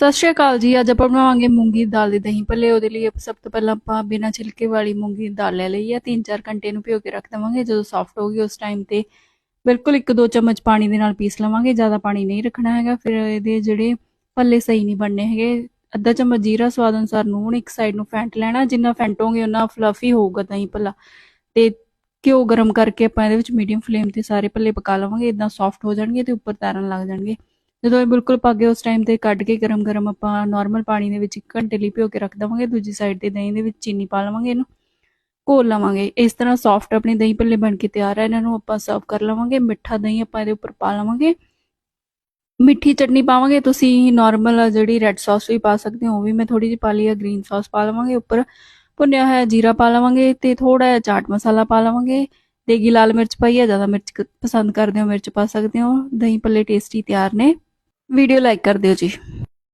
ਸਤਿ ਸ਼੍ਰੀ ਅਕਾਲ ਜੀ। ਅੱਜ ਆਪਾਂ ਬਣਾਵਾਂਗੇ ਮੂੰਗੀ ਦੀ ਦਾਲ ਦੇ ਦਹੀਂ ਭੱਲੇ। ਉਹਦੇ ਲਈ ਸਭ ਤੋਂ ਪਹਿਲਾਂ ਆਪਾਂ ਬਿਨਾਂ ਛਿਲਕੇ ਵਾਲੀ ਮੂੰਗੀ ਦੀ ਦਾਲ ਲੈ ਲਈ ਆ 3-4 ਘੰਟੇ ਨੂੰ ਭਿਓ ਕੇ ਰੱਖ ਦੇਵਾਂਗੇ। ਜਦੋਂ ਸੌਫਟ ਹੋ ਗਈ ਉਸ ਟਾਈਮ ਤੇ ਬਿਲਕੁਲ 1-2 ਚਮਚ ਪਾਣੀ ਦੇ ਨਾਲ ਪੀਸ ਲਵਾਂਗੇ। ਜ਼ਿਆਦਾ ਪਾਣੀ ਨਹੀਂ ਰੱਖਣਾ ਹੈਗਾ। ਫਿਰ ਇਹਦੇ ਜਿਹੜੇ ਭੱਲੇ ਸਹੀ ਨਹੀਂ ਬਣਨੇ ਹੈਗੇ। ਅੱਧਾ ਚਮਚ ਜੀਰਾ ਸਵਾਦ ਅਨੁਸਾਰ ਨੂਣ, ਇੱਕ ਸਾਈਡ ਨੂੰ ਫੈਂਟ ਲੈਣਾ। ਜਿੰਨਾ ਫੈਂਟੋਗੇ ਉਹਨਾਂ ਫਲਫੀ ਹੋਊਗਾ ਦਹੀਂ ਭੱਲਾ। ਤੇ ਘਿਓ ਗਰਮ ਕਰਕੇ ਆਪਾਂ ਇਹਦੇ ਵਿੱਚ ਮੀਡੀਅਮ ਫਲੇਮ ਤੇ ਸਾਰੇ ਭੱਲੇ ਪਕਾ ਲਵਾਂਗੇ। ਇਦਾਂ ਸੌਫਟ ਹੋ ਜਾਣਗੇ ਤੇ ਉੱਪਰ ਤੈਰਨ ਲੱਗ ਜਾਣਗੇ। ਜਦੋਂ ਇਹ ਬਿਲਕੁਲ ਪੱਕ ਗਏ ਉਸ ਟਾਈਮ ਤੇ ਕੱਢ ਕੇ ਗਰਮ ਗਰਮ ਆਪਾਂ ਨਾਰਮਲ ਪਾਣੀ ਦੇ ਵਿੱਚ 1 ਘੰਟੇ ਲਈ ਭਿਓ ਕੇ ਰੱਖ ਦਵਾਂਗੇ, ਦੂਜੀ ਸਾਈਡ ਤੇ ਦਹੀਂ ਦੇ ਵਿੱਚ ਚੀਨੀ ਪਾ ਲਵਾਂਗੇ ਇਹਨੂੰ, ਘੋਲ ਲਵਾਂਗੇ। ਇਸ ਤਰ੍ਹਾਂ ਸੌਫਟ ਆਪਣੇ ਦਹੀਂ ਭੱਲੇ ਬਣ ਕੇ ਤਿਆਰ ਹੈ ਇਹਨਾਂ ਨੂੰ ਆਪਾਂ ਸਰਵ ਕਰ ਲਵਾਂਗੇ, ਮਿੱਠਾ ਦਹੀਂ ਆਪਾਂ ਇਹਦੇ ਉੱਪਰ ਪਾ ਲਵਾਂਗੇ। ਮਿੱਠੀ ਚਟਨੀ ਪਾਵਾਂਗੇ, ਤੁਸੀਂ ਨਾਰਮਲ ਜਿਹੜੀ ਰੈੱਡ ਸੌਸ ਵੀ ਪਾ ਸਕਦੇ ਹੋ, ਉਹ ਵੀ ਮੈਂ ਥੋੜੀ ਜਿਹੀ ਪਾ ਲਈ ਹੈ ਗ੍ਰੀਨ ਸੌਸ ਪਾ ਲਵਾਂਗੇ ਉੱਪਰ। ਭੁੰਨਿਆ ਹੋਇਆ ਜੀਰਾ ਪਾ ਲਵਾਂਗੇ ਤੇ ਥੋੜਾ ਜਿਹਾ ਚਾਟ ਮਸਾਲਾ ਪਾ ਲਵਾਂਗੇ। ਦੇਗੀ ਲਾਲ ਮਿਰਚ ਪਾਈ ਹੈ ਜ਼ਿਆਦਾ ਮਿਰਚ ਪਸੰਦ ਕਰਦੇ ਹੋ ਮਿਰਚ ਪਾ ਸਕਦੇ ਹੋ, ਦਹੀਂ ਭੱਲੇ ਟੇਸਟੀ ਤਿਆਰ ਨੇ। ਵੀਡੀਓ ਲਾਈਕ ਕਰ ਦਿਓ ਜੀ।